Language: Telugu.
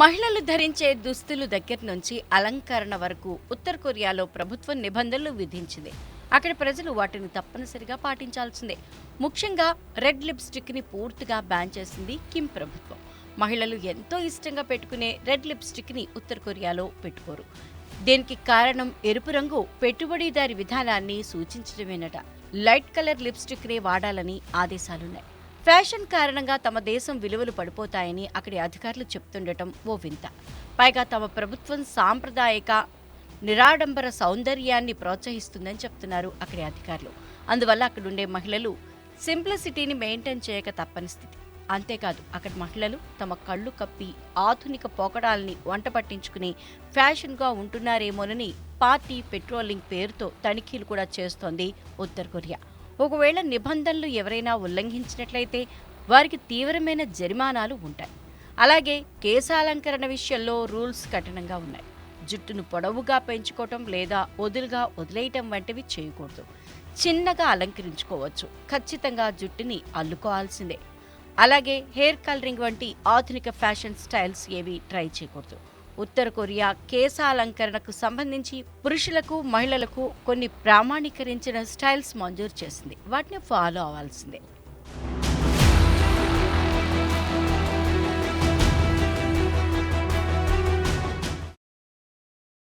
మహిళలు ధరించే దుస్తులు దగ్గర నుంచి అలంకరణ వరకు ఉత్తర కొరియాలో ప్రభుత్వం నిబంధనలు విధించింది. అక్కడ ప్రజలు వాటిని తప్పనిసరిగా పాటించాల్సిందే. ముఖ్యంగా రెడ్ లిప్స్టిక్ని పూర్తిగా బ్యాన్ చేసింది కిమ్ ప్రభుత్వం. మహిళలు ఎంతో ఇష్టంగా పెట్టుకునే రెడ్ లిప్స్టిక్ని ఉత్తర కొరియాలో పెట్టుకోరు. దీనికి కారణం ఎరుపు రంగు పెట్టుబడిదారి విధానాన్ని సూచించడమేనట. లైట్ కలర్ లిప్స్టిక్ నే వాడాలని ఆదేశాలున్నాయి. ఫ్యాషన్ కారణంగా తమ దేశం విలువలు పడిపోతాయని అక్కడి అధికారులు చెప్తుండటం ఓ వింత. పైగా తమ ప్రభుత్వం సాంప్రదాయక నిరాడంబర సౌందర్యాన్ని ప్రోత్సహిస్తుందని చెప్తున్నారు అక్కడి అధికారులు. అందువల్ల అక్కడుండే మహిళలు సింప్లిసిటీని మెయింటైన్ చేయక తప్పని స్థితి. అంతేకాదు అక్కడ మహిళలు తమ కళ్ళు కప్పి ఆధునిక పోకడాల్ని వంట పట్టించుకుని ఫ్యాషన్గా ఉంటున్నారేమోనని పార్టీ పెట్రోలింగ్ పేరుతో తనిఖీలు కూడా చేస్తోంది ఉత్తర కొరియా. ఒకవేళ నిబంధనలు ఎవరైనా ఉల్లంఘించినట్లయితే వారికి తీవ్రమైన జరిమానాలు ఉంటాయి. అలాగే కేశాలంకరణ విషయంలో రూల్స్ కఠినంగా ఉన్నాయి. జుట్టును పొడవుగా పెంచుకోవటం లేదా వదులుగా వదిలేయటం వంటివి చేయకూడదు. చిన్నగా అలంకరించుకోవచ్చు. ఖచ్చితంగా జుట్టుని అల్లుకోవాల్సిందే. అలాగే హెయిర్ కలరింగ్ వంటి ఆధునిక ఫ్యాషన్ స్టైల్స్ ఏవి ట్రై చేయకూడదు. ఉత్తర కొరియా కేశాలంకరణకు సంబంధించి పురుషులకు మహిళలకు కొన్ని ప్రామాణీకరించిన స్టైల్స్ మంజూరు చేసింది. వాటిని ఫాలో అవ్వాల్సిందే.